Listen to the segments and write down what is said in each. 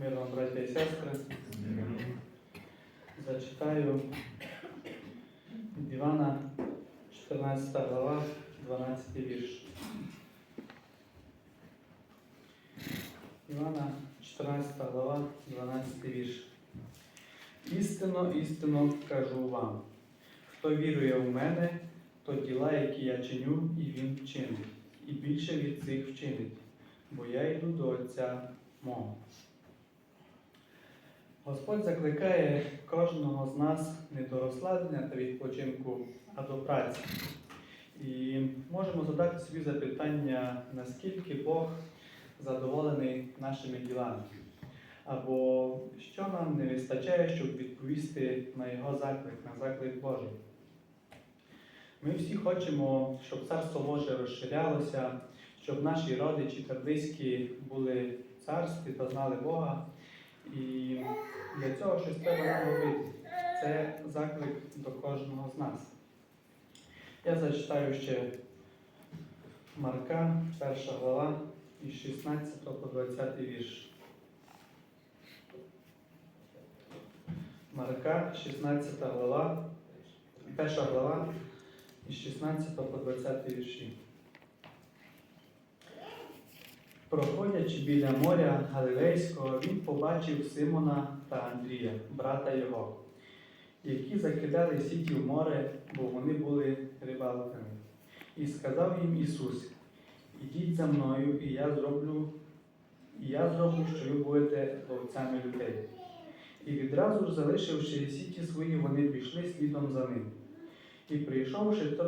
Мир вам, браття і сестри. Зачитаю Івана, 14 глава, 12 вірш. Івана, 14 глава, 12 вірш. Істинно, істинно кажу вам, хто вірує в мене, то діла, які я чиню, і він вчинить, і більше від цих вчинить, бо я йду до Отця мого. Господь закликає кожного з нас не до розслаблення та відпочинку, а до праці. І можемо задати собі запитання, наскільки Бог задоволений нашими ділами, або що нам не вистачає, щоб відповісти на Його заклик, на заклик Божий. Ми всі хочемо, щоб Царство Боже розширялося, щоб наші родичі та близькі були в царстві та знали Бога. І для цього щось треба нам робити. Це заклик до кожного з нас. Я зачитаю ще Марка, перша глава, із 16 по 20 вірш. Марка, 16 глава, перша глава, із 16 по 20 вірші. Проходячи біля моря Галилейського, він побачив Симона та Андрія, брата його, які закидали сіті в море, бо вони були рибалками. І сказав їм Ісус: Ідіть за мною, і я зроблю, і я зроблю, що ви будете ловцями людей. І відразу ж, залишивши сіті свої, вони пішли слідом за ним. І прийшовши,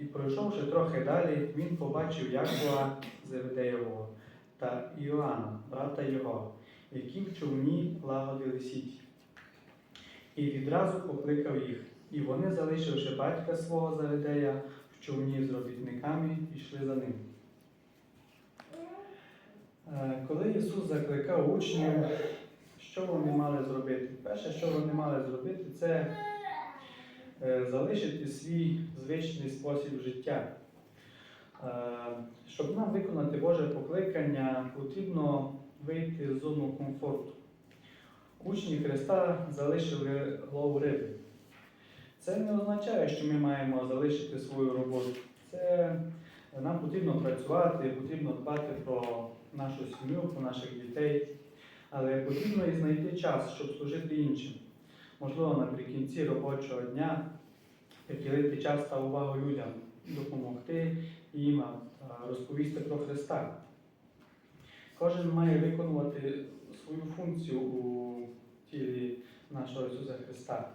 і пройшовши трохи далі, він побачив Якова Зеведеєвого та Іоанна, брата його, які в човні лагодили сіті. І відразу покликав їх, і вони, залишивши батька свого Заведея в човні з робітниками, пішли за ним. Е, Коли Ісус закликав учнів, що вони мали зробити? Перше, що вони мали зробити, це е, залишити свій звичний спосіб життя. Е, Щоб нам виконати Боже покликання, потрібно вийти з зону комфорту. Учні Христа залишили лов риби. Це не означає, що ми маємо залишити свою роботу. Це нам потрібно працювати, потрібно дбати про нашу сім'ю, про наших дітей, але потрібно і знайти час, щоб служити іншим. Можливо, наприкінці робочого дня приділити час та увагу людям, допомогти їм розповісти про Христа. Кожен має виконувати свою функцію у тілі нашого Ісуса Христа,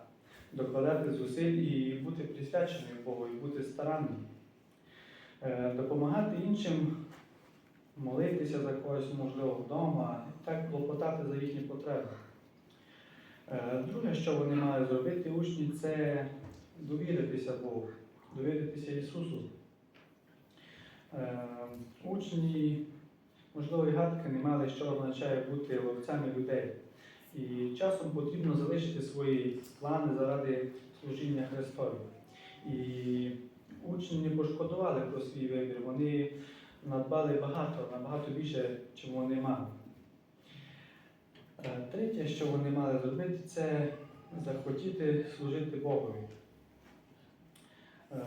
докладати зусиль і бути присвяченим Богу, і бути старанним, Е, допомагати іншим, молитися за когось, можливо, вдома, і так клопотати за їхні потреби. Е, Друге, що вони мали зробити учні, це довіритися Богу, довіритися Ісусу. Учні, можливо, і гадки не мали, що означає бути ловцями людей. І часом потрібно залишити свої плани заради служіння Христові. І учні не пошкодували про свій вибір, вони надбали багато, набагато більше, чим вони мали. Е, Третє, що вони мали зробити, це захотіти служити Богові. Е,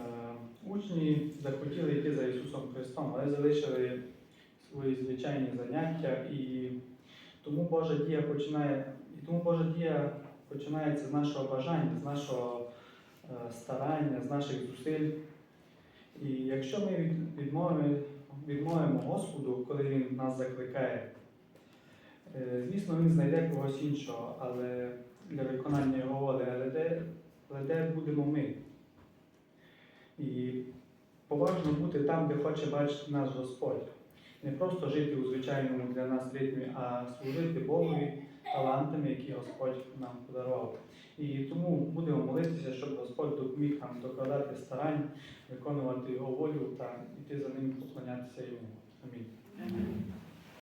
Учні захотіли йти за Ісусом Христом, але залишили свої звичайні заняття, і тому Божа дія починає, і тому Божа дія починається з нашого бажання, з нашого е, старання, з наших зусиль. І якщо ми відмовимо, відмовимо Господу, коли Він нас закликає, е, звісно, Він знайде когось іншого, але для виконання його волі, але де, але де будемо ми? І поважно бути там, де хоче бачити нас Господь. Не просто жити у звичайному для нас ритмі, а служити Богові талантами, які Господь нам подарував. І тому будемо молитися, щоб Господь допоміг нам докладати старань, виконувати його волю та йти за ним, поклонятися йому. Амінь.